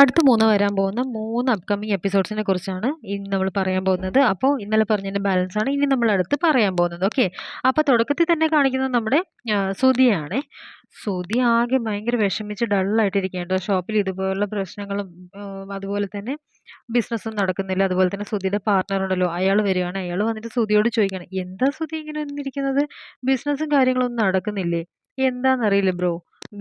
അടുത്ത മൂന്ന് വരാൻ പോകുന്ന മൂന്ന് അപ്കമിങ് എപ്പിസോഡ്സിനെ കുറിച്ചാണ് ഇന്ന് നമ്മൾ പറയാൻ പോകുന്നത്. അപ്പോൾ ഇന്നലെ പറഞ്ഞതിന്റെ ബാലൻസ് ആണ്. ഇനി നമ്മൾ അടുത്ത് പറയാൻ പോകുന്നത്. ഓക്കെ അപ്പോൾ തുടക്കത്തിൽ തന്നെ കാണിക്കുന്നത് നമ്മുടെ സുതിയാണ് സുതി ആകെ ഭയങ്കര വിഷമിച്ച് ഡള്ളായിട്ടിരിക്കുകയാണ് ഷോപ്പിൽ ഇതുപോലുള്ള പ്രശ്നങ്ങളും അതുപോലെ തന്നെ ബിസിനസ്സും നടക്കുന്നില്ല. അതുപോലെ തന്നെ സുധിയുടെ പാർട്ണർ ഉണ്ടല്ലോ. അയാൾ വരികയാണ്. അയാൾ വന്നിട്ട് സുധിയോട് ചോദിക്കുകയാണ് എന്താ സുധി ഇങ്ങനെ വന്നിരിക്കുന്നത്? ബിസിനസ്സും കാര്യങ്ങളൊന്നും നടക്കുന്നില്ലേ? എന്താണെന്നറിയില്ല ബ്രോ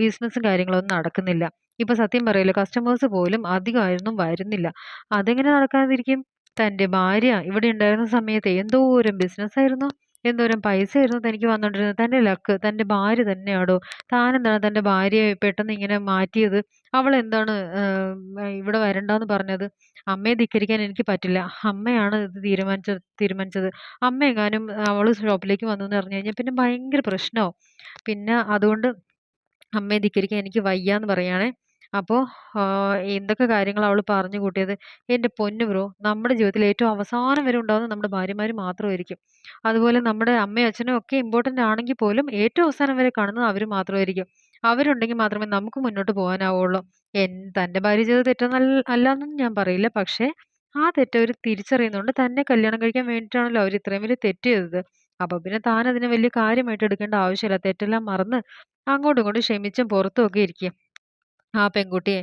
ബിസിനസ്സും കാര്യങ്ങളൊന്നും നടക്കുന്നില്ല. ഇപ്പൊ സത്യം പറയല്ലോ കസ്റ്റമേഴ്സ് പോലും അധികമായിരുന്നു വരുന്നില്ല. അതെങ്ങനെ നടക്കാതിരിക്കും? തന്റെ ഭാര്യ ഇവിടെ ഉണ്ടായിരുന്ന സമയത്ത് എന്തോരം ബിസിനസ്സായിരുന്നു എന്തോരം പൈസയായിരുന്നു തനിക്ക് വന്നുകൊണ്ടിരുന്നത് തന്റെ ലക്ക് തന്റെ ഭാര്യ തന്നെയാടോ? താനെന്താണ് തന്റെ ഭാര്യയെ പെട്ടെന്ന് ഇങ്ങനെ മാറ്റിയത്? അവൾ എന്താണ് ഇവിടെ വരണ്ടെന്ന് പറഞ്ഞത്? അമ്മയെ ധിക്കരിക്കാൻ എനിക്ക് പറ്റില്ല. അമ്മയാണ് ഇത് തീരുമാനിച്ച തീരുമാനിച്ചത്. അമ്മ എങ്ങാനും അവൾ ഷോപ്പിലേക്ക് വന്നു എന്ന് പറഞ്ഞു കഴിഞ്ഞാൽ പിന്നെ ഭയങ്കര പ്രശ്നമാവും. പിന്നെ അതുകൊണ്ട് അമ്മയെ ധിക്കരിക്കാൻ എനിക്ക് വയ്യാന്ന് പറയുകയാണേ. അപ്പോൾ എന്തൊക്കെ കാര്യങ്ങളാണ് അവൾ പറഞ്ഞു കൂട്ടിയത്? എന്റെ പൊന്നു ബ്രോ നമ്മുടെ ജീവിതത്തിൽ ഏറ്റവും അവസാനം വരെ ഉണ്ടാകുന്നത് നമ്മുടെ ഭാര്യമാർ മാത്രമായിരിക്കും. അതുപോലെ നമ്മുടെ അമ്മയും അച്ഛനും ഒക്കെ ഇമ്പോർട്ടന്റ് ആണെങ്കിൽ പോലും ഏറ്റവും അവസാനം വരെ കാണുന്നത് അവർ മാത്രമായിരിക്കും. അവരുണ്ടെങ്കിൽ മാത്രമേ നമുക്ക് മുന്നോട്ട് പോകാനാവുള്ളൂ. എൻ തന്റെ ഭാര്യ ചെയ്തത് നല്ല അല്ലാന്നൊന്നും ഞാൻ പറയില്ല. പക്ഷേ ആ തെറ്റ് അവർ തിരിച്ചറിയുന്നുണ്ട് തന്നെ കല്യാണം കഴിക്കാൻ വേണ്ടിയിട്ടാണല്ലോ അവർ ഇത്രയും വലിയ തെറ്റ് ചെയ്തത്. അപ്പോൾ പിന്നെ താൻ അതിനെ വലിയ കാര്യമായിട്ട് എടുക്കേണ്ട ആവശ്യമില്ല. തെറ്റെല്ലാം മറന്ന് അങ്ങോട്ടും ഇങ്ങോട്ടും ക്ഷമിച്ചും പുറത്തും ഒക്കെ ഇരിക്കുക ആ പെൺകുട്ടിയെ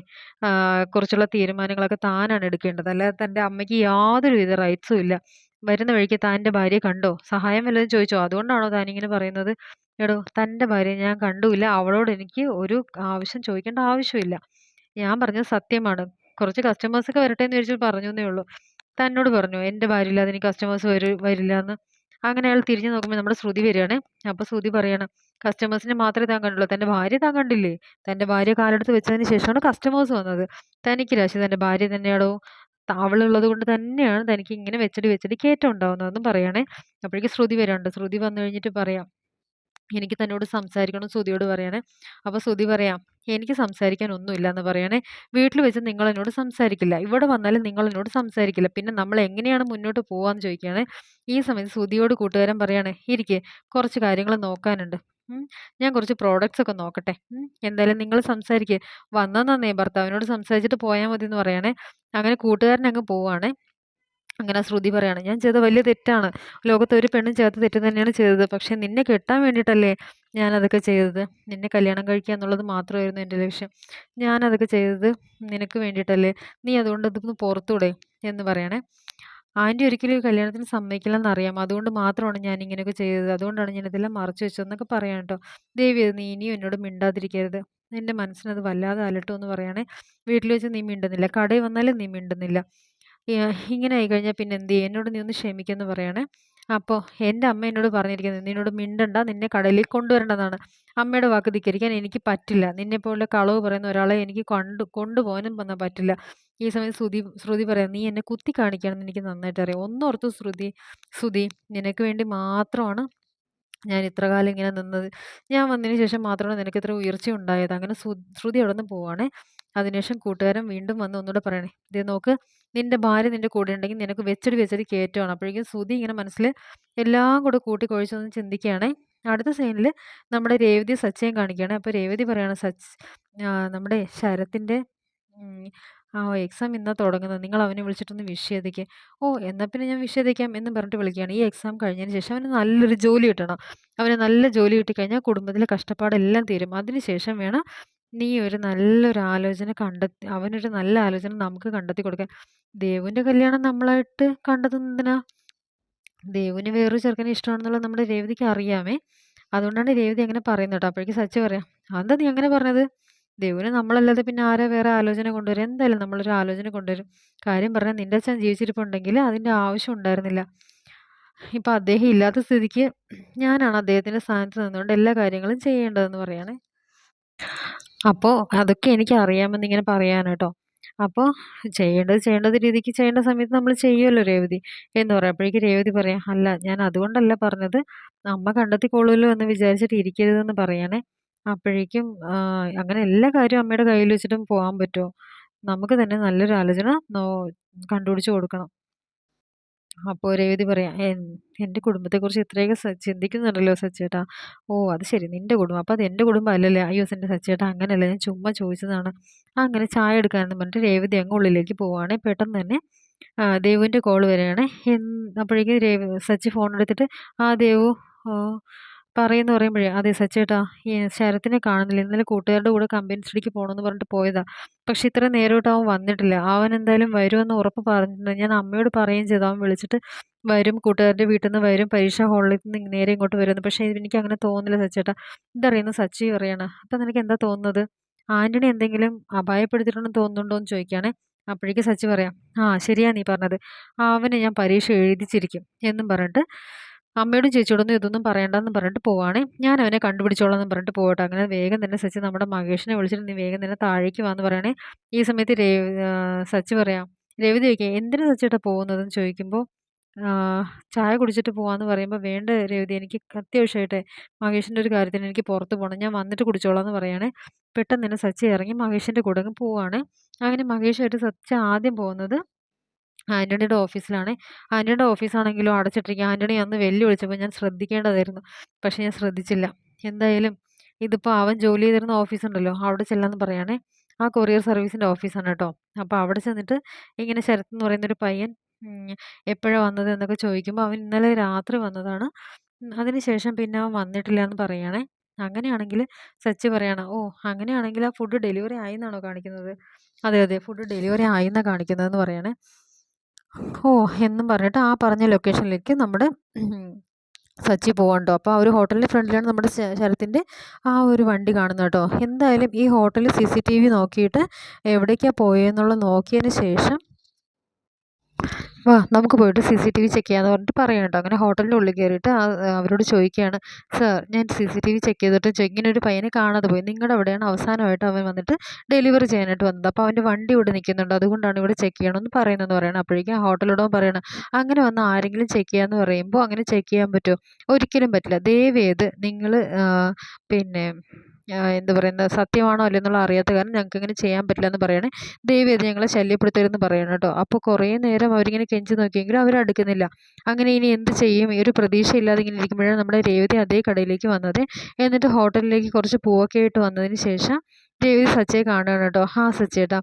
കുറിച്ചുള്ള തീരുമാനങ്ങളൊക്കെ താനാണ് എടുക്കേണ്ടത്. അല്ലാതെ തന്റെ അമ്മയ്ക്ക് യാതൊരുവിധ റൈറ്റ്സും ഇല്ല. വരുന്ന വഴിക്ക് താന്റെ ഭാര്യയെ കണ്ടോ? സഹായം വല്ലതും ചോദിച്ചോ? അതുകൊണ്ടാണോ താനിങ്ങനെ പറയുന്നത്? എടോ തന്റെ ഭാര്യയെ ഞാൻ കണ്ടുമില്ല. അവളോട് എനിക്ക് ഒരു ആവശ്യം ചോദിക്കേണ്ട ആവശ്യമില്ല. ഞാൻ പറഞ്ഞത് സത്യമാണ്. കുറച്ച് കസ്റ്റമേഴ്സൊക്കെ വരട്ടെ എന്ന് ചോദിച്ചാൽ പറഞ്ഞു എന്നേ ഉള്ളൂ. തന്നോട് പറഞ്ഞു എന്റെ ഭാര്യ ഇല്ലാതെ ഇനി കസ്റ്റമേഴ്സ് വരു വരില്ല എന്ന് അങ്ങനെ അയാൾ തിരിഞ്ഞു നോക്കുമ്പോൾ നമ്മുടെ ശ്രുതി വരികയാണ്. അപ്പോൾ ശ്രുതി പറയണം കസ്റ്റമേഴ്സിനെ മാത്രമേ താൻ കണ്ടുള്ളൂ. തന്റെ ഭാര്യ താൻ കണ്ടില്ലേ? തന്റെ ഭാര്യ കാലെടുത്ത് വെച്ചതിന് ശേഷമാണ് കസ്റ്റമേഴ്സ് വന്നത്. തനിക്ക് രാശി തന്റെ ഭാര്യ തന്നെയാണോ? താവളുള്ളത് കൊണ്ട് തന്നെയാണ് തനിക്ക് ഇങ്ങനെ വെച്ചടി വെച്ചടി കയറ്റം ഉണ്ടാവുന്നതെന്നും പറയണേ. അപ്പോഴേക്ക് ശ്രുതി വരാനുണ്ട് ശ്രുതി വന്നു കഴിഞ്ഞിട്ട് പറയാം എനിക്ക് തന്നോട് സംസാരിക്കണം സുധിയോട് പറയണേ. അപ്പോൾ സുധി പറയാം എനിക്ക് സംസാരിക്കാൻ ഒന്നുമില്ല എന്ന് പറയണേ. വീട്ടിൽ വെച്ച് നിങ്ങൾ എന്നോട് സംസാരിക്കില്ല. ഇവിടെ വന്നാലും നിങ്ങൾ എന്നോട് സംസാരിക്കില്ല. പിന്നെ നമ്മൾ എങ്ങനെയാണ് മുന്നോട്ട് പോകാമെന്ന് ചോദിക്കുകയാണ് ഈ സമയത്ത് സുധിയോട് കൂട്ടുകാരൻ പറയാണ് ഇരിക്കെ കുറച്ച് കാര്യങ്ങൾ നോക്കാനുണ്ട്. ഞാൻ കുറച്ച് പ്രോഡക്റ്റ്സ് ഒക്കെ നോക്കട്ടെ. എന്തായാലും നിങ്ങൾ സംസാരിക്കേ. വന്നാൽ നന്നേ ഭർത്താവിനോട് സംസാരിച്ചിട്ട് പോയാൽ മതി എന്ന് പറയണേ. അങ്ങനെ കൂട്ടുകാരൻ അങ്ങ് പോവാണേ. അങ്ങനെ ശ്രുതി പറയാണ് ഞാൻ ചെയ്ത വലിയ തെറ്റാണ്. ലോകത്ത് ഒരു പെണ്ണും ചേർത്ത് തെറ്റ് തന്നെയാണ് ചെയ്തത്. പക്ഷെ നിന്നെ കെട്ടാൻ വേണ്ടിയിട്ടല്ലേ ഞാനതൊക്കെ ചെയ്തത്? നിന്നെ കല്യാണം കഴിക്കുക എന്നുള്ളത് മാത്രമായിരുന്നു എന്റെ ലക്ഷ്യം. ഞാനതൊക്കെ ചെയ്തത് നിനക്ക് വേണ്ടിയിട്ടല്ലേ? നീ അതുകൊണ്ട് ഇതൊന്ന് പുറത്തൂടെ എന്ന് പറയണേ. ആന്റി ഒരിക്കലും ഈ കല്യാണത്തിന് സമ്മതിക്കില്ലെന്ന് അറിയാം. അതുകൊണ്ട് മാത്രമാണ് ഞാൻ ഇങ്ങനെയൊക്കെ ചെയ്തത്. അതുകൊണ്ടാണ് ഞാൻ ഇതെല്ലാം മറച്ചു വെച്ചതെന്നൊക്കെ പറയാം കേട്ടോ. ദേവി നീ ഇനിയും എന്നോട് മിണ്ടാതിരിക്കരുത്. എന്റെ മനസ്സിനത് വല്ലാതെ അലട്ടുമെന്ന് പറയുകയാണെ വീട്ടിൽ വെച്ച് നീ മിണ്ടുന്നില്ല. കടയിൽ വന്നാലും നീ മിണ്ടുന്നില്ല. ഇങ്ങനെ ആയി കഴിഞ്ഞാൽ പിന്നെ എന്ത് ചെയ്യും? എന്നോട് നീ ഒന്ന് ക്ഷമിക്കുമെന്ന് പറയണേ. അപ്പോൾ എന്റെ അമ്മ എന്നോട് പറഞ്ഞിരിക്കുന്നത് നിന്നോട് മിണ്ടണ്ട നിന്നെ കടലിൽ കൊണ്ടുവരേണ്ടതാണ്. അമ്മയുടെ വാക്ക് ധിക്കരിക്കാൻ എനിക്ക് പറ്റില്ല. നിന്നെപ്പോലെ കളവ് പറയുന്ന ഒരാളെ എനിക്ക് കണ്ടു കൊണ്ടുപോകാനും വന്നാൽ പറ്റില്ല. ഈ സമയത്ത് ശ്രുതി ശ്രുതി പറയാം നീ എന്നെ കുത്തി കാണിക്കുകയാണെന്ന് എനിക്ക് നന്നായിട്ട് അറിയാം. ഒന്നോർത്ത് ശ്രുതി ശ്രുതി നിനക്ക് വേണ്ടി മാത്രമാണ് ഞാൻ ഇത്ര കാലം ഇങ്ങനെ നിന്നത്. ഞാൻ വന്നതിന് ശേഷം മാത്രമാണ് നിനക്ക് ഇത്ര ഉയർച്ച ഉണ്ടായത് അങ്ങനെ ശ്രുതി അവിടെ നിന്ന് പോവാണേ. അതിനുശേഷം കൂട്ടുകാരൻ വീണ്ടും വന്ന് ഒന്നുകൂടെ പറയണേ ഇത് നോക്ക് നിന്റെ ഭാര്യ നിന്റെ കൂടെ ഉണ്ടെങ്കിൽ നിനക്ക് വെച്ചടി വെച്ചടി കയറ്റമാണ് അപ്പോഴേക്കും സുതി ഇങ്ങനെ മനസ്സിൽ എല്ലാം കൂടെ കൂട്ടി കുഴച്ചൊന്ന് ചിന്തിക്കുകയാണേ. അടുത്ത സീനിൽ നമ്മുടെ രേവതി സച്ചയും കാണിക്കുകയാണ്. അപ്പോൾ രേവതി പറയാണ് സച്ച് നമ്മുടെ ശരത്തിന്റെ ആ എക്സാം ഇന്നാ തുടങ്ങുന്നത്. നിങ്ങൾ അവനെ വിളിച്ചിട്ടൊന്ന് വിഷ് ചെയ്തേക്ക് ഓ എന്നാൽ പിന്നെ ഞാൻ വിഷ് ചെയ്തേക്കാം എന്ന് പറഞ്ഞിട്ട് വിളിക്കുകയാണ്. ഈ എക്സാം കഴിഞ്ഞതിന് ശേഷം അവന് നല്ലൊരു ജോലി കിട്ടണം. അവന് നല്ല ജോലി കിട്ടിക്കഴിഞ്ഞാൽ കുടുംബത്തിലെ കഷ്ടപ്പാടെല്ലാം തീരും. അതിനുശേഷം വേണം നീ ഒരു നല്ലൊരു ആലോചന കണ്ടെത്തി അവനൊരു നല്ല ആലോചന നമുക്ക് കണ്ടെത്തി കൊടുക്കാൻ. ദേവുവിന്റെ കല്യാണം നമ്മളായിട്ട് കണ്ടെത്തുന്നതിനാ ദേവുവിന് വേറൊരു ചെറുക്കനെ ഇഷ്ടമാണെന്നുള്ളത് നമ്മുടെ രേവതിക്ക് അറിയാമേ. അതുകൊണ്ടാണ് രേവതി അങ്ങനെ പറയുന്നത് കേട്ടോ. അപ്പോഴേക്ക് സച്ചി പറയാം. അതെന്താ നീ അങ്ങനെ പറഞ്ഞത്? ദേവുവിന് നമ്മളല്ലാതെ പിന്നെ ആരാ വേറെ ആലോചന കൊണ്ടുവരും? എന്തായാലും നമ്മളൊരു ആലോചന കൊണ്ടുവരും. കാര്യം പറഞ്ഞാൽ നിന്റെ അച്ഛൻ ജീവിച്ചിരിപ്പുണ്ടെങ്കിൽ അതിന്റെ ആവശ്യം ഉണ്ടായിരുന്നില്ല. ഇപ്പം അദ്ദേഹം ഇല്ലാത്ത സ്ഥിതിക്ക് ഞാനാണ് അദ്ദേഹത്തിന്റെ സ്ഥാനത്ത് നിന്നുകൊണ്ട് എല്ലാ കാര്യങ്ങളും ചെയ്യേണ്ടതെന്ന് പറയണേ. അപ്പോൾ അതൊക്കെ എനിക്ക് അറിയാമെന്ന് ഇങ്ങനെ പറയാൻ കേട്ടോ അപ്പോൾ ചെയ്യേണ്ടത് ചെയ്യേണ്ടത് രീതിക്ക് ചെയ്യേണ്ട സമയത്ത് നമ്മൾ ചെയ്യുമല്ലോ രേവതി എന്ന് പറയുമ്പോഴേക്ക് രേവതി പറയാം അല്ല ഞാൻ അതുകൊണ്ടല്ല പറഞ്ഞത്. അമ്മ കണ്ടെത്തിക്കോളുമല്ലോ എന്ന് വിചാരിച്ചിട്ട് ഇരിക്കരുതെന്ന് പറയണേ. അപ്പോഴേക്കും അങ്ങനെ എല്ലാ കാര്യവും അമ്മയുടെ കയ്യിൽ വെച്ചിട്ടും പോകാൻ പറ്റുമോ നമുക്ക് തന്നെ നല്ലൊരു ആലോചന കണ്ടുപിടിച്ച് കൊടുക്കണം. അപ്പോൾ രേവതി പറയാം. എൻ എന്റെ കുടുംബത്തെക്കുറിച്ച് ഇത്രയൊക്കെ ചിന്തിക്കുന്നുണ്ടല്ലോ സച്ചേട്ടാ. ഓ അത് ശരി. നിന്റെ കുടുംബം. അപ്പോൾ അത് എന്റെ കുടുംബം അല്ലല്ലേ അയ്യോ എന്റെ സച്ചേട്ടാ അങ്ങനെയല്ല ഞാൻ ചുമ്മാ ചോദിച്ചതാണ്. അങ്ങനെ ചായ എടുക്കാനെന്ന് പറഞ്ഞിട്ട് രേവതി അങ്ങ് ഉള്ളിലേക്ക് പോവുകയാണെങ്കിൽ പെട്ടെന്ന് തന്നെ ദേവുവിന്റെ കോൾ വരികയാണ്. അപ്പോഴേക്കും രേവ സച്ചി ഫോൺ എടുത്തിട്ട് ആ ദേവു പറയുമെന്ന് പറയുമ്പോഴേ അതെ സച്ചേട്ടാ ശരത്തിനെ കാണുന്നില്ല. ഇന്നലെ കൂട്ടുകാരുടെ കൂടെ കമ്പനി സ്റ്റഡിക്ക് പോകണമെന്ന് പറഞ്ഞിട്ട് പോയതാ. പക്ഷെ ഇത്ര നേരമായിട്ട് അവൻ വന്നിട്ടില്ല. അവൻ എന്തായാലും വരുമെന്ന് ഉറപ്പ് പറഞ്ഞിട്ടുണ്ട്. ഞാൻ അമ്മയോട് പറയുകയും ചെയ്തു. അവൻ വിളിച്ചിട്ട് വരും. കൂട്ടുകാരുടെ വീട്ടിൽ നിന്ന് വരും. പരീക്ഷ ഹാളിൽ നിന്ന് നേരെ ഇങ്ങോട്ട് വരുന്നു പക്ഷേ എനിക്ക് അങ്ങനെ തോന്നുന്നില്ല സച്ചേട്ടാ. ഇതറിയുന്ന സച്ചി പറയണ അപ്പം നിനക്ക് എന്താ തോന്നുന്നത്? ആന്റണി എന്തെങ്കിലും അപായപ്പെടുത്തിയിട്ടുണ്ടെന്ന് തോന്നുന്നുണ്ടോ എന്ന് ചോദിക്കുകയാണേ. അപ്പോഴേക്ക് സച്ചി പറയാം ആ ശരിയാ നീ പറഞ്ഞത്. അവനെ ഞാൻ പരീക്ഷ എഴുതിച്ചിരിക്കും എന്നും പറഞ്ഞിട്ട് അമ്മയോടും ചേച്ചിയോടൊന്നും ഇതൊന്നും പറയണ്ടെന്ന് പറഞ്ഞിട്ട് പോവാണ്. ഞാൻ അവനെ കണ്ടുപിടിച്ചോളാം എന്ന് പറഞ്ഞിട്ട് പോകട്ടെ അങ്ങനെ വേഗം തന്നെ സച്ചി നമ്മുടെ മഹേഷിനെ വിളിച്ചിട്ട് നീ വേഗം തന്നെ താഴേക്ക് വന്ന് പറയണേ. ഈ സമയത്ത് രേവ് സച്ചി പറയാം രവിതി ചോദിക്കുക എന്തിനു സച്ചിട്ടാ പോകുന്നതെന്ന് ചോദിക്കുമ്പോൾ ചായ കുടിച്ചിട്ട് പോവാന്ന് പറയുമ്പോൾ വേണ്ട രവിതി എനിക്ക് അത്യാവശ്യമായിട്ട് മഹേഷിന്റെ ഒരു കാര്യത്തിന് എനിക്ക് പുറത്ത് പോകണം ഞാൻ വന്നിട്ട് കുടിച്ചോളാം എന്ന് പറയുകയാണെ പെട്ടെന്ന് തന്നെ സച്ചി ഇറങ്ങി മഹേഷിന്റെ കൂടെ അങ്ങ് പോവാണ്. അങ്ങനെ മഹേഷായിട്ട് സച്ച ആദ്യം പോകുന്നത് ആന്റണിയുടെ ഓഫീസിലാണ്. ആന്റണിയുടെ ഓഫീസാണെങ്കിലും അടച്ചിട്ടിരിക്കുക. ആന്റണി അന്ന് വെല്ലുവിളിച്ചപ്പോൾ ഞാൻ ശ്രദ്ധിക്കേണ്ടതായിരുന്നു. പക്ഷേ ഞാൻ ശ്രദ്ധിച്ചില്ല. എന്തായാലും ഇതിപ്പോൾ അവൻ ജോലി ചെയ്തിരുന്ന ഓഫീസുണ്ടല്ലോ. അവിടെ ചെല്ലാമെന്ന് പറയുകയാണേ. ആ കൊറിയർ സർവീസിന്റെ ഓഫീസാണ് കേട്ടോ. അപ്പോൾ അവിടെ ചെന്നിട്ട് ഇങ്ങനെ ശരത്ത് എന്ന് പറയുന്ന ഒരു പയ്യൻ എപ്പോഴാണ് വന്നത് എന്നൊക്കെ ചോദിക്കുമ്പോൾ അവൻ ഇന്നലെ രാത്രി വന്നതാണ്. അതിനുശേഷം പിന്നെ അവൻ വന്നിട്ടില്ല എന്ന് പറയുകയാണേ. അങ്ങനെയാണെങ്കിൽ സച്ചി പറയണം ഓ അങ്ങനെയാണെങ്കിൽ ആ ഫുഡ് ഡെലിവറി ആയി എന്നാണോ കാണിക്കുന്നത്? അതെ അതെ ഫുഡ് ഡെലിവറി ആയി എന്നാണ് കാണിക്കുന്നതെന്ന് പറയണേ ഓ എന്നും പറഞ്ഞിട്ട് ആ പറഞ്ഞ ലൊക്കേഷനിലേക്ക് നമ്മുടെ സച്ചി പോകണ്ടോ അപ്പോൾ ആ ഒരു ഹോട്ടലിന്റെ ഫ്രണ്ടിലാണ് നമ്മുടെ ശരത്തിന്റെ ആ ഒരു വണ്ടി കാണുന്നത് കേട്ടോ എന്തായാലും ഈ ഹോട്ടലിൽ സി സി ടി വി നോക്കിയിട്ട് എവിടേക്കാണ് പോയതെന്നുള്ളത് നോക്കിയതിന് ശേഷം വാ നമുക്ക് പോയിട്ട് C C T V check ചെയ്യാമെന്ന് പറഞ്ഞിട്ട് പറയാം കേട്ടോ അങ്ങനെ ഹോട്ടലിന്റെ ഉള്ളിൽ കയറിയിട്ട് അവരോട് ചോദിക്കുകയാണ് സർ ഞാൻ C C T V check ചെയ്തിട്ട് ഇങ്ങനെ ഒരു പയ്യനെ കാണാതെ പോയി. നിങ്ങളുടെ അവിടെയാണ് അവസാനമായിട്ട് അവൻ വന്നിട്ട് ഡെലിവറി ചെയ്യാനായിട്ട് വന്നത്. അപ്പോൾ അവന്റെ വണ്ടി ഇവിടെ നിൽക്കുന്നുണ്ട്. അതുകൊണ്ടാണ് ഇവിടെ ചെക്ക് ചെയ്യണമെന്ന് പറയുന്നതെന്ന് പറയണം. അപ്പോഴേക്കും ഹോട്ടലിടവും പറയണം അങ്ങനെ വന്ന് ആരെങ്കിലും ചെക്ക് ചെയ്യാമെന്ന് പറയുമ്പോൾ അങ്ങനെ ചെക്ക് ചെയ്യാൻ പറ്റുമോ? ഒരിക്കലും പറ്റില്ല. ദയവേത് നിങ്ങൾ പിന്നെ എന്താ പറയുന്നത് സത്യമാണോ അല്ലേ എന്നുള്ള അറിയാത്ത കാരണം ഞങ്ങൾക്ക് ഇങ്ങനെ ചെയ്യാൻ പറ്റില്ല എന്ന് പറയണേ. ദയവേത് ഞങ്ങളെ ശല്യപ്പെടുത്തരുതെന്ന് പറയണം കേട്ടോ അപ്പോൾ കുറേ നേരം അവരിങ്ങനെ കെഞ്ചി നോക്കിയെങ്കിലും അവർ അടുക്കുന്നില്ല. അങ്ങനെ ഇനി എന്ത് ചെയ്യും? ഒരു പ്രതീക്ഷയില്ലാതെ ഇങ്ങനെ ഇരിക്കുമ്പോഴാണ് നമ്മുടെ രേവതി അതേ കടയിലേക്ക് വന്നത്. എന്നിട്ട് ഹോട്ടലിലേക്ക് കുറച്ച് പൂവൊക്കെ ആയിട്ട് വന്നതിന് ശേഷം രേവതി സച്ചയെ കാണുകയാണ് കേട്ടോ. ഹാ സച്ചേട്ടാ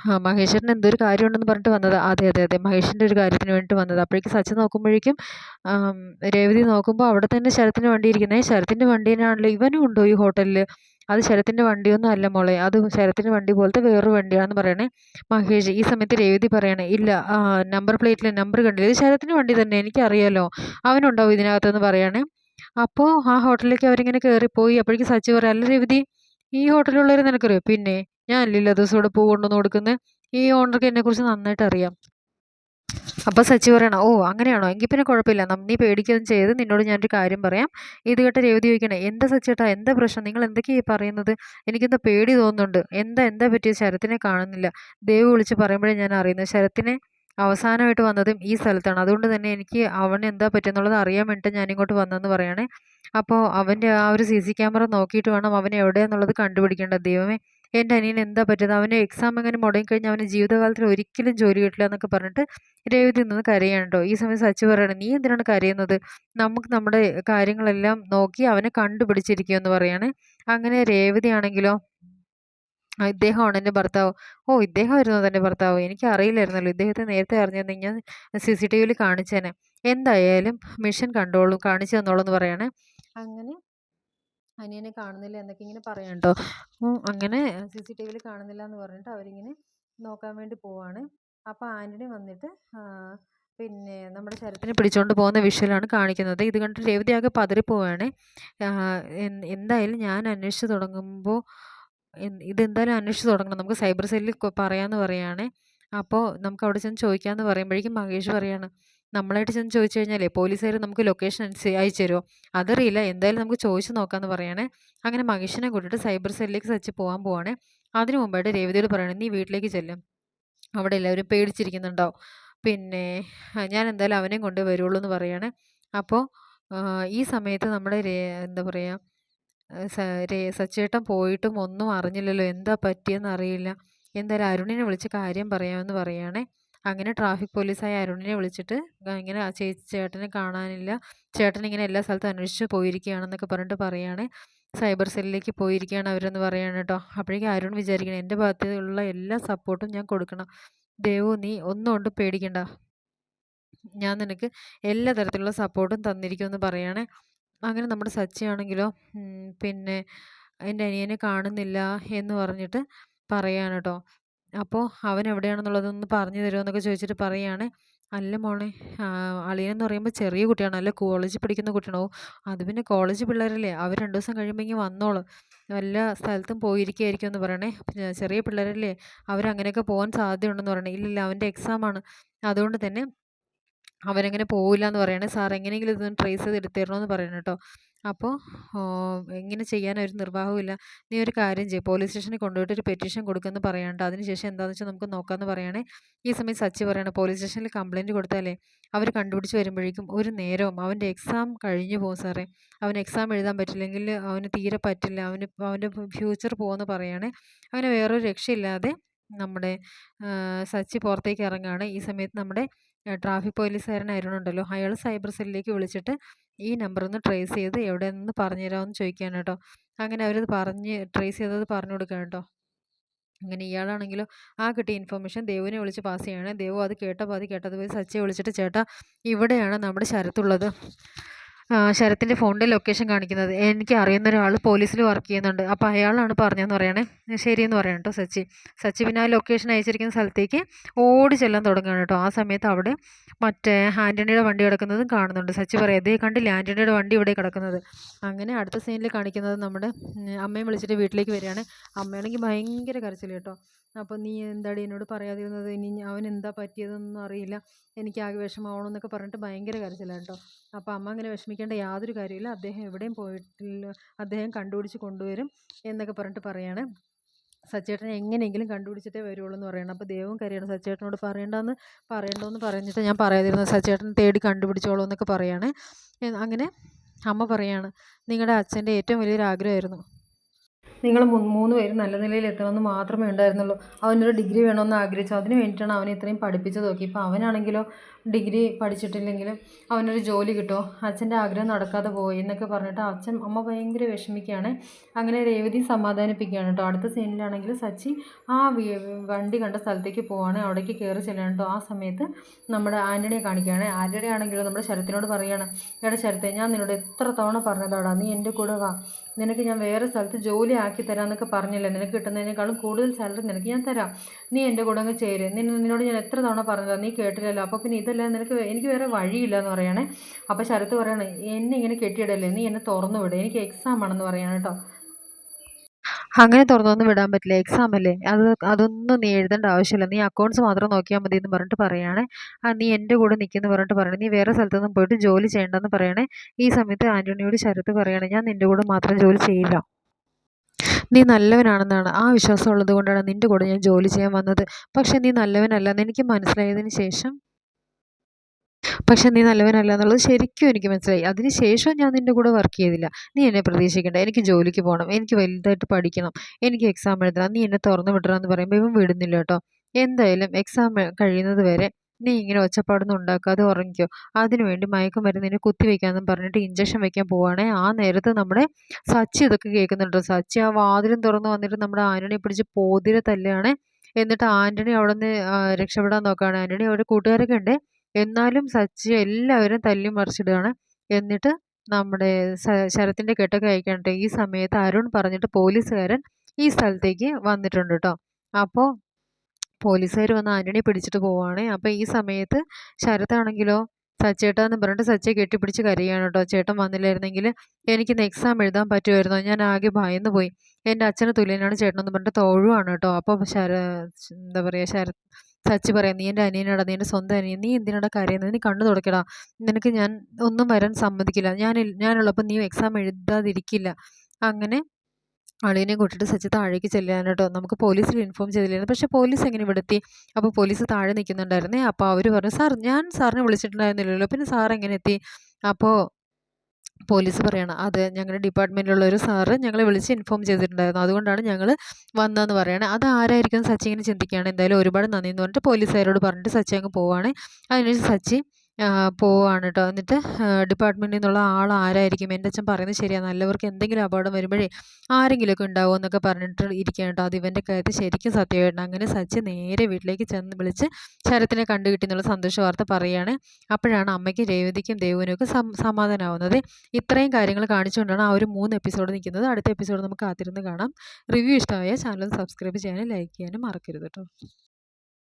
ആ മഹേശ്വരൻ എന്തൊരു കാര്യമുണ്ടെന്ന് പറഞ്ഞിട്ട് വന്നത്. അതെ അതെ അതെ. മഹേഷിന്റെ ഒരു കാര്യത്തിന് വേണ്ടിയിട്ട് വന്നത്. അപ്പോഴേക്കും സച്ച നോക്കുമ്പോഴേക്കും രേവതി നോക്കുമ്പോൾ അവിടെ തന്നെ ശരത്തിന്റെ വണ്ടി ഇരിക്കുന്നത് ശരത്തിന്റെ വണ്ടീനാണല്ലോ ഇവനും ഉണ്ടോ ഈ ഹോട്ടലിൽ അത് ശരത്തിന്റെ വണ്ടിയൊന്നും അല്ല മോളെ. അത് ശരത്തിന്റെ വണ്ടി പോലത്തെ വേറൊരു വണ്ടിയാണെന്ന് പറയണേ. മഹേഷ് ഈ സമയത്ത് രേവതി പറയണേ ഇല്ല നമ്പർ പ്ലേറ്റിലെ നമ്പർ കണ്ടില്ല? ഇത് ശരത്തിന്റെ വണ്ടി തന്നെ എനിക്കറിയാലോ. അവനുണ്ടാവും ഇതിനകത്തെന്ന് പറയണേ. അപ്പോൾ ആ ഹോട്ടലിലേക്ക് അവരിങ്ങനെ കയറിപ്പോയി അപ്പോഴേക്കും സച്ചി പറയാം അല്ല രേവതി ഈ ഹോട്ടലിലുള്ളവരെ നിനക്കറിയോ? പിന്നെ ഞാൻ അല്ലല്ലോ ദിവസം ഇവിടെ പൂ കൊണ്ടുവന്ന് കൊടുക്കുന്നത് ഈ ഓണർക്ക് എന്നെക്കുറിച്ച് നന്നായിട്ട് അറിയാം അപ്പോൾ സച്ചി പറയണം ഓ അങ്ങനെയാണോ? എങ്കിൽ പിന്നെ കുഴപ്പമില്ല നീ പേടിക്കുകയും ചെയ്ത് നിന്നോട് ഞാനൊരു കാര്യം പറയാം. ഇത് കേട്ട രേവതി ചോദിക്കണേ എന്താ സച്ചേട്ടാ? എന്താ പ്രശ്നം? നിങ്ങൾ എന്തൊക്കെയാണ് പറയുന്നത്? എനിക്കെന്താ പേടി തോന്നുന്നുണ്ട്. എന്താ എന്താ പറ്റിയ ശരത്തിനെ കാണുന്നില്ല. ദേവ് വിളിച്ച് പറയുമ്പോഴേ ഞാൻ അറിയുന്നത് ശരത്തിനെ അവസാനമായിട്ട് വന്നതും ഈ സ്ഥലത്താണ്. അതുകൊണ്ട് തന്നെ എനിക്ക് അവൻ എന്താ പറ്റുന്നുള്ളത് അറിയാൻ വേണ്ടിയിട്ട് ഞാനിങ്ങോട്ട് വന്നതെന്ന് പറയണേ. അപ്പോൾ അവന്റെ ആ ഒരു സി സി ക്യാമറ നോക്കിയിട്ട് വേണം അവൻ എവിടെയെന്നുള്ളത് കണ്ടുപിടിക്കേണ്ടത്. ദൈവമേ എന്റെ അനിയൻ എന്താ പറ്റുന്നത്? അവന് എക്സാം എങ്ങനെ മുടങ്ങിക്കഴിഞ്ഞാൽ അവന് ജീവിതകാലത്തിൽ ഒരിക്കലും ജോലി കിട്ടില്ല എന്നൊക്കെ പറഞ്ഞിട്ട് രേവതി നിന്ന് കരയാണ് കേട്ടോ. ഈ സമയം സച്ചി പറയണം നീ എന്തിനാണ് കരയുന്നത്? നമുക്ക് നമ്മുടെ കാര്യങ്ങളെല്ലാം നോക്കി അവനെ കണ്ടുപിടിച്ചിരിക്കുമെന്ന് പറയാണ്. അങ്ങനെ രേവതി ആണെങ്കിലോ ഇദ്ദേഹമാണ് എന്റെ ഭർത്താവ്. ഓ ഇദ്ദേഹമായിരുന്നു തന്നെ ഭർത്താവ്? എനിക്ക് അറിയില്ലായിരുന്നല്ലോ. ഇദ്ദേഹത്തെ നേരത്തെ അറിഞ്ഞിരുന്നെങ്കിൽ ഞാൻ സി സി ടി വിയിൽ കാണിച്ചേനെ. എന്തായാലും മിഷൻ കണ്ടോളൂ കാണിച്ചു തന്നോളൂ എന്ന് പറയാണ്. അങ്ങനെ അനിയനെ കാണുന്നില്ല എന്നൊക്കെ ഇങ്ങനെ പറയാം കേട്ടോ അങ്ങനെ സി സി ടി വിയിൽ കാണുന്നില്ല എന്ന് പറഞ്ഞിട്ട് അവരിങ്ങനെ നോക്കാൻ വേണ്ടി പോവാണ്. അപ്പോൾ ആന്റണി വന്നിട്ട് പിന്നെ നമ്മുടെ ശരത്തിനെ പിടിച്ചുകൊണ്ട് പോകുന്ന വിഷ്വലാണ് കാണിക്കുന്നത്. ഇത് കണ്ടിട്ട് രേവതി ആകെ പതറിപ്പോവാണ്. എന്തായാലും ഞാൻ അന്വേഷിച്ച് തുടങ്ങുമ്പോൾ ഇതെന്തായാലും അന്വേഷിച്ച് തുടങ്ങണം. നമുക്ക് സൈബർ സെല്ലിൽ പറയാമെന്ന് പറയുകയാണ് അപ്പോൾ നമുക്ക് അവിടെ ചെന്ന് ചോദിക്കാമെന്ന് പറയുമ്പോഴേക്കും മഹേഷ് പറയാണ് നമ്മളായിട്ട് ചെന്ന് ചോദിച്ചു കഴിഞ്ഞാലേ പോലീസുകാർ നമുക്ക് ലൊക്കേഷൻ അയച്ചു തരുമോ അതറിയില്ല. എന്തായാലും നമുക്ക് ചോദിച്ചു നോക്കാമെന്ന് പറയണേ. അങ്ങനെ മഹേഷിനെ കൂട്ടിയിട്ട് സൈബർ സെല്ലിലേക്ക് സച്ച് പോകാൻ പോവാണ്. അതിനു മുമ്പായിട്ട് രേവതിയോട് പറയണേ നീ വീട്ടിലേക്ക് ചെല്ലും. അവിടെ എല്ലാവരും പേടിച്ചിരിക്കുന്നുണ്ടാവും. പിന്നെ ഞാൻ എന്തായാലും അവനെയും കൊണ്ട് വരുള്ളൂ എന്ന് പറയാണ്. അപ്പോൾ ഈ സമയത്ത് നമ്മുടെ എന്താ പറയുക സച്ചേട്ടൻ പോയിട്ടും ഒന്നും അറിഞ്ഞില്ലല്ലോ. എന്താ പറ്റിയെന്ന് അറിയില്ല. എന്തായാലും അരുണിനെ വിളിച്ച് കാര്യം പറയാമെന്ന് പറയുകയാണേ അങ്ങനെ ട്രാഫിക് പോലീസായ അരുണിനെ വിളിച്ചിട്ട് ഇങ്ങനെ ആ ചേച്ചി ചേട്ടനെ കാണാനില്ല. ചേട്ടൻ ഇങ്ങനെ എല്ലാ സ്ഥലത്തും അന്വേഷിച്ച് പോയിരിക്കുകയാണെന്നൊക്കെ പറഞ്ഞിട്ട് പറയുകയാണ് സൈബർ സെല്ലിലേക്ക് പോയിരിക്കുകയാണ് അവരെന്ന് പറയാണ് കേട്ടോ അപ്പോഴേക്കും അരുൺ വിചാരിക്കണം എന്റെ ഭാഗത്തുള്ള എല്ലാ സപ്പോർട്ടും ഞാൻ കൊടുക്കണം. ദേവു നീ ഒന്നും കൊണ്ട് പേടിക്കണ്ട. ഞാൻ നിനക്ക് എല്ലാ തരത്തിലുള്ള സപ്പോർട്ടും തന്നിരിക്കുമെന്ന് പറയുകയാണ് അങ്ങനെ നമ്മുടെ സച്ചിയാണെങ്കിലോ പിന്നെ എന്റെ അനിയനെ കാണുന്നില്ല എന്ന് പറഞ്ഞിട്ട് പറയാണ് കേട്ടോ അപ്പോൾ അവൻ എവിടെയാണെന്നുള്ളതൊന്ന് പറഞ്ഞു തരുമോ എന്നൊക്കെ ചോദിച്ചിട്ട് പറയാണ് അല്ല മോളെ അളിയനെന്ന് പറയുമ്പോൾ ചെറിയ കുട്ടിയാണ് അല്ല കോളേജിൽ പഠിക്കുന്ന കുട്ടിയാണോ? അത് പിന്നെ കോളേജ് പിള്ളേരല്ലേ അവർ രണ്ട് ദിവസം കഴിയുമ്പോൾ ഇങ്ങനെ വന്നോളും. എല്ലാ സ്ഥലത്തും പോയിരിക്കുകയായിരിക്കും എന്ന് പറയണേ. ചെറിയ പിള്ളേരല്ലേ അവരങ്ങനെയൊക്കെ പോകാൻ സാധ്യതയുണ്ടെന്ന് പറയണേ. ഇല്ലില്ല അവന്റെ എക്സാമാണ് അതുകൊണ്ട് തന്നെ അവരങ്ങനെ പോവില്ല എന്ന് പറയണേ. സാർ എങ്ങനെയെങ്കിലും ഇതൊന്ന് ട്രേസ് ചെയ്ത് എടുത്തു തരണമെന്ന് പറയണം കേട്ടോ അപ്പോൾ ഇങ്ങനെ ചെയ്യാൻ ഒരു നിർവാഹവുമില്ല നീ ഒരു കാര്യം ചെയ്യും. പോലീസ് സ്റ്റേഷനിൽ കൊണ്ടുപോയിട്ട് ഒരു പെറ്റീഷൻ കൊടുക്കുമെന്ന് അതിൻ ശേഷം എന്താണെന്ന് വെച്ചാൽ നമുക്ക് നോക്കാമെന്ന് പറയണേ. ഈ സമയത്ത് സച്ചി പറയണം പോലീസ് സ്റ്റേഷനിൽ കംപ്ലയിന്റ് കൊടുത്താലേ അവർ കണ്ടുപിടിച്ച് വരുമ്പോഴേക്കും ഒരു നേരവും അവന്റെ എക്സാം കഴിഞ്ഞു പോകും സാറേ. അവന് എക്സാം എഴുതാൻ പറ്റില്ലെങ്കിൽ അവന് തീരെ പറ്റില്ല. അവന് അവന്റെ ഫ്യൂച്ചർ പോകുമെന്ന് പറയുകയാണെ അവന് വേറൊരു രക്ഷയില്ലാതെ നമ്മുടെ സച്ചി പുറത്തേക്ക് ഇറങ്ങുകയാണ്. ഈ സമയത്ത് നമ്മുടെ ട്രാഫിക് പോലീസുകാരനായിരുന്നുണ്ടല്ലോ. അയാൾ സൈബർ സെല്ലിലേക്ക് വിളിച്ചിട്ട് ഈ നമ്പർ ഒന്ന് ട്രേസ് ചെയ്ത് എവിടെ നിന്ന് പറഞ്ഞു തരാമെന്ന് ചോദിക്കുകയാണ് കേട്ടോ. അങ്ങനെ അവരത് പറഞ്ഞ് ട്രേസ് ചെയ്തത് പറഞ്ഞു കൊടുക്കുകയാണ് കേട്ടോ. അങ്ങനെ ഇയാളാണെങ്കിലോ ആ കിട്ടിയ ഇൻഫർമേഷൻ ദേവുവിനെ വിളിച്ച് പാസ് ചെയ്യണേ ദേവു അത് കേട്ടപ്പോൾ അത് കേട്ടത് പോയി സച്ചിയെ വിളിച്ചിട്ട് ചേട്ടാ ഇവിടെയാണ് നമ്മുടെ ശരത്തുള്ളത്. ശരത്തിന്റെ ഫോണിന്റെ ലൊക്കേഷൻ കാണിക്കുന്നത്. എനിക്ക് അറിയുന്ന ഒരാൾ പോലീസിൽ വർക്ക് ചെയ്യുന്നുണ്ട്. അപ്പോൾ അയാളാണ് പറഞ്ഞതെന്ന് പറയണേ. ശരിയെന്ന് പറയണം കേട്ടോ സച്ചി. സച്ചി പിന്നെ ആ ലൊക്കേഷൻ അയച്ചിരിക്കുന്ന സ്ഥലത്തേക്ക് ഓടി ചെല്ലാൻ തുടങ്ങുകയാണ് കേട്ടോ ആ സമയത്ത് അവിടെ മറ്റേ ആന്റണിയുടെ വണ്ടി കിടക്കുന്നതും കാണുന്നുണ്ട്. സച്ചി പറയാം അതേ കണ്ടില്ല ആന്റണിയുടെ വണ്ടി ഇവിടെ കിടക്കുന്നത്? അങ്ങനെ അടുത്ത സീനിൽ കാണിക്കുന്നത് നമ്മുടെ അമ്മയും വിളിച്ചിട്ട് വീട്ടിലേക്ക് വരികയാണ്. അമ്മയാണെങ്കിൽ ഭയങ്കര കരച്ചിൽ കേട്ടോ. അപ്പോൾ നീ എന്താടി എന്നോട് പറയാതിരുന്നത്? ഇനി അവൻ എന്താ പറ്റിയതെന്നൊന്നും അറിയില്ല. എനിക്ക് ആകെ വിഷമാവണമെന്നൊക്കെ പറഞ്ഞിട്ട് ഭയങ്കര കരച്ചിലാണ് കേട്ടോ അപ്പോൾ അമ്മ അങ്ങനെ വിഷമിക്കേണ്ട യാതൊരു കാര്യമില്ല അദ്ദേഹം എവിടെയും പോയിട്ടില്ല. അദ്ദേഹം കണ്ടുപിടിച്ച് കൊണ്ടുവരും എന്നൊക്കെ പറഞ്ഞിട്ട് പറയാണ്. സച്ചേട്ടനെ എങ്ങനെയെങ്കിലും കണ്ടുപിടിച്ചിട്ടേ വരുള്ളൂ എന്ന് പറയണം. അപ്പോൾ ദൈവം കരയണം സച്ചേട്ടനോട് പറയണ്ടെന്ന് പറയണ്ടോന്ന് പറഞ്ഞിട്ട് ഞാൻ പറയാതിരുന്നത് സച്ചേട്ടൻ തേടി കണ്ടുപിടിച്ചോളൂ എന്നൊക്കെ പറയാണ്. അങ്ങനെ അമ്മ പറയാണ് നിങ്ങളുടെ അച്ഛന്റെ ഏറ്റവും വലിയൊരു ആഗ്രഹമായിരുന്നു. നിങ്ങൾ മൂന്ന് പേരും നല്ല നിലയിൽ എത്തണമെന്ന് മാത്രമേ ഉണ്ടായിരുന്നുള്ളൂ. അവനൊരു ഡിഗ്രി വേണമെന്ന് ആഗ്രഹിച്ചു. അതിന് വേണ്ടിയിട്ടാണ് അവനെ ഇത്രയും പഠിപ്പിച്ചത് നോക്കി. ഇപ്പോൾ അവനാണെങ്കിലോ ഡിഗ്രി പഠിച്ചിട്ടില്ലെങ്കിലും അവനൊരു ജോലി കിട്ടുമോ? അച്ഛന്റെ ആഗ്രഹം നടക്കാതെ പോയി എന്നൊക്കെ പറഞ്ഞിട്ട് അച്ഛൻ അമ്മ ഭയങ്കര വിഷമിക്കുകയാണ്. അങ്ങനെ രേവതി സമാധാനിപ്പിക്കുകയാണ് കേട്ടോ. അടുത്ത സീനിലാണെങ്കിൽ സച്ചി ആ വണ്ടി കണ്ട സ്ഥലത്തേക്ക് പോവാണ്. അവിടേക്ക് കയറി ചെല്ലുകയാണ് കേട്ടോ. ആ സമയത്ത് നമ്മുടെ ആന്റണിയെ കാണിക്കുകയാണ്. ആന്റണി ആണെങ്കിലും നമ്മുടെ ശരത്തിനോട് പറയുകയാണ്. എടാ ശരത്തെ ഞാൻ നിന്നോട് എത്ര തവണ പറഞ്ഞതാടാ? നീ എന്റെ കൂടെ വാ. നിനക്ക് ഞാൻ വേറെ സ്ഥലത്ത് ജോലി ആക്കി തരാമെന്നൊക്കെ പറഞ്ഞില്ലേ? നിനക്ക് കിട്ടുന്നതിനേക്കാളും കൂടുതൽ സാലറി നിനക്ക് ഞാൻ തരാം. നീ എന്റെ കൂടെ അങ്ങ് ചേര്. നിന്നോട് ഞാൻ എത്ര തവണ പറഞ്ഞതാണ് നീ കേട്ടില്ലല്ലോ. അപ്പോൾ പിന്നെ ഇതല്ല നിനക്ക് എനിക്ക് വേറെ വഴിയില്ല എന്ന് പറയണേ. അപ്പോൾ ശരത്ത് പറയണേ എന്നെ ഇങ്ങനെ കെട്ടിയിടല്ലേ നീ എന്നെ തുറന്നു വിടേ എനിക്ക് എക്സാം ആണെന്ന് പറയാണ് കേട്ടോ. അങ്ങനെ തുറന്നൊന്നും വിടാൻ പറ്റില്ല എക്സാം അല്ലേ? അത് അതൊന്നും നീ എഴുതേണ്ട ആവശ്യമില്ല. നീ അക്കൗണ്ട്സ് മാത്രം നോക്കിയാൽ മതി എന്ന് പറഞ്ഞിട്ട് പറയുകയാണേ ആ നീ എന്റെ കൂടെ നിൽക്കുന്ന പറഞ്ഞിട്ട് പറയണേ. നീ വേറെ സ്ഥലത്തൊന്നും പോയിട്ട് ജോലി ചെയ്യണ്ടെന്ന് പറയണേ. ഈ സമയത്ത് ആന്റണിയോട് ശരത്ത് പറയണേ ഞാൻ നിന്റെ കൂടെ മാത്രം ജോലി ചെയ്യില്ല. നീ നല്ലവനാണെന്നാണ്. ആ വിശ്വാസം ഉള്ളത് കൊണ്ടാണ് നിന്റെ കൂടെ ഞാൻ ജോലി ചെയ്യാൻ വന്നത്. പക്ഷേ നീ നല്ലവനല്ലെന്ന് എനിക്ക് മനസ്സിലായതിന് ശേഷം പക്ഷെ നീ നല്ലവനല്ല എന്നുള്ളത് ശരിക്കും എനിക്ക് മനസ്സിലായി. അതിനുശേഷം ഞാൻ നിന്റെ കൂടെ വർക്ക് ചെയ്തില്ല. നീ എന്നെ പ്രതീക്ഷിക്കേണ്ട. എനിക്ക് ജോലിക്ക് പോകണം എനിക്ക് വലുതായിട്ട് പഠിക്കണം. എനിക്ക് എക്സാം എഴുതണം. നീ എന്നെ തുറന്നു വിടണമെന്ന് പറയുമ്പോൾ ഇവൻ വിടുന്നില്ല കേട്ടോ. എന്തായാലും എക്സാം കഴിയുന്നത് വരെ നീ ഇങ്ങനെ ഒച്ചപ്പാടൊന്നും ഉണ്ടാക്കാതെ ഉറങ്ങിക്കോ. അതിനുവേണ്ടി മയക്കുമരുന്നിനെ കുത്തിവെക്കാമെന്നും പറഞ്ഞിട്ട് ഇഞ്ചക്ഷൻ വെക്കാൻ പോവുകയാണെ ആ നേരത്ത് നമ്മുടെ സച്ചി ഇതൊക്കെ കേൾക്കുന്നുണ്ടോ സച്ചി ആ വാതിലും തുറന്ന് വന്നിട്ട് നമ്മുടെ ആന്റണി പിടിച്ച് പോതിരെ തല്ലുകയാണ്. എന്നിട്ട് ആന്റണി അവിടെ നിന്ന് രക്ഷപ്പെടാൻ നോക്കുകയാണ്. ആന്റണി അവിടെ കൂട്ടുകാരൊക്കെ ഉണ്ട്. എന്നാലും സച്ചി എല്ലാവരും തല്ലി മറിച്ചിടുകയാണ്. എന്നിട്ട് നമ്മുടെ ശരത്തിന്റെ കെട്ടൊക്കെ അയക്കാനുണ്ട്. ഈ സമയത്ത് അരുൺ പറഞ്ഞിട്ട് പോലീസുകാരൻ ഈ സ്ഥലത്തേക്ക് വന്നിട്ടുണ്ട് കേട്ടോ അപ്പോൾ പോലീസുകാർ വന്ന് ആന്റണിയെ പിടിച്ചിട്ട് പോവുകയാണ് അപ്പോൾ ഈ സമയത്ത് ശരത്താണെങ്കിലോ സച്ചേട്ടാന്ന് പറഞ്ഞിട്ട് സച്ചയെ കെട്ടിപ്പിടിച്ച് കരയാണ് കേട്ടോ ചേട്ടൻ വന്നില്ലായിരുന്നെങ്കിൽ എനിക്കിന്ന് എക്സാം എഴുതാൻ പറ്റുമായിരുന്നോ? ഞാൻ ആകെ ഭയന്ന് പോയി. എന്റെ അച്ഛന് തുല്യനാണ് ചേട്ടനെന്ന് പറഞ്ഞിട്ട് തോഴുവാണ് കേട്ടോ അപ്പോൾ ശര എന്താ പറയുക ശര സച്ചി പറയും നീ എന്റെ അനിയനാടാ നീ എന്റെ സ്വന്തം അനിയൻ നീ എന്തിനാടാ കരയുന്നത്? നീ കണ്ണു തുടക്കടാ നിനക്ക് ഞാൻ ഒന്നും വരാൻ സമ്മതിക്കില്ല. ഞാൻ ഞാനുള്ളപ്പോൾ നീ എക്സാം എഴുതാതിരിക്കില്ല. അങ്ങനെ അളിയനെ കൂട്ടിയിട്ട് സച്ചി താഴേക്ക് ചെല്ലാൻ കേട്ടോ. നമുക്ക് പോലീസിൽ ഇൻഫോം ചെയ്തില്ലായിരുന്നു. പക്ഷേ പോലീസ് എങ്ങനെ വിടുത്തി? അപ്പോൾ പോലീസ് താഴെ നിൽക്കുന്നുണ്ടായിരുന്നേ. അപ്പോൾ അവർ പറഞ്ഞു സാർ ഞാൻ സാറിനെ വിളിച്ചിട്ടുണ്ടായിരുന്നില്ലല്ലോ. പിന്നെ സാർ എങ്ങനെ എത്തി? അപ്പോൾ പോലീസ് പറയണം അത് ഞങ്ങളുടെ ഡിപ്പാർട്ട്മെന്റിലുള്ള ഒരു സാറ് ഞങ്ങളെ വിളിച്ച് ഇൻഫോം ചെയ്തിട്ടുണ്ടായിരുന്നു. അതുകൊണ്ടാണ് ഞങ്ങൾ വന്നതെന്ന് പറയണേ. അത് ആരായിരിക്കും സച്ചി ഇങ്ങനെ ചിന്തിക്കുകയാണ് എന്തായാലും ഒരുപാട് നന്ദി എന്ന് പറഞ്ഞിട്ട് പോലീസുകാരോട് പറഞ്ഞിട്ട് സച്ചി അങ്ങ് പോവുകയാണ് അതിനുശേഷം സച്ചി പോവാണ് കേട്ടോ എന്നിട്ട് ഡിപ്പാർട്ട്മെന്റിൽ നിന്നുള്ള ആൾ ആരായിരിക്കും? എന്റെ അച്ഛൻ പറയുന്നത് ശരിയാണ് നല്ലവർക്ക് എന്തെങ്കിലും അപകടം വരുമ്പോഴേ ആരെങ്കിലുമൊക്കെ ഉണ്ടാവുമോ എന്നൊക്കെ പറഞ്ഞിട്ട് ഇരിക്കുകയാണ് കേട്ടോ അത് ഇവന്റെ കാര്യത്തിൽ ശരിക്കും സത്യമായിട്ടുണ്ട്. അങ്ങനെ സച്ചി നേരെ വീട്ടിലേക്ക് ചെന്ന് വിളിച്ച് ശരത്തിനെ കണ്ടു കിട്ടിയെന്നുള്ള സന്തോഷ വാർത്ത പറയുകയാണ്. അപ്പോഴാണ് അമ്മയ്ക്കും രേവതിക്കും ദേവനും ഒക്കെ സമാധാനമാവുന്നത് ഇത്രയും കാര്യങ്ങൾ കാണിച്ചുകൊണ്ടാണ് ആ ഒരു മൂന്ന് എപ്പിസോഡ് നിൽക്കുന്നത്. അടുത്ത എപ്പിസോഡ് നമുക്ക് കാത്തിരുന്ന് കാണാം. റിവ്യൂ ഇഷ്ടമായ ചാനൽ സബ്സ്ക്രൈബ് ചെയ്യാനും ലൈക്ക് ചെയ്യാനും മറക്കരുത് കേട്ടോ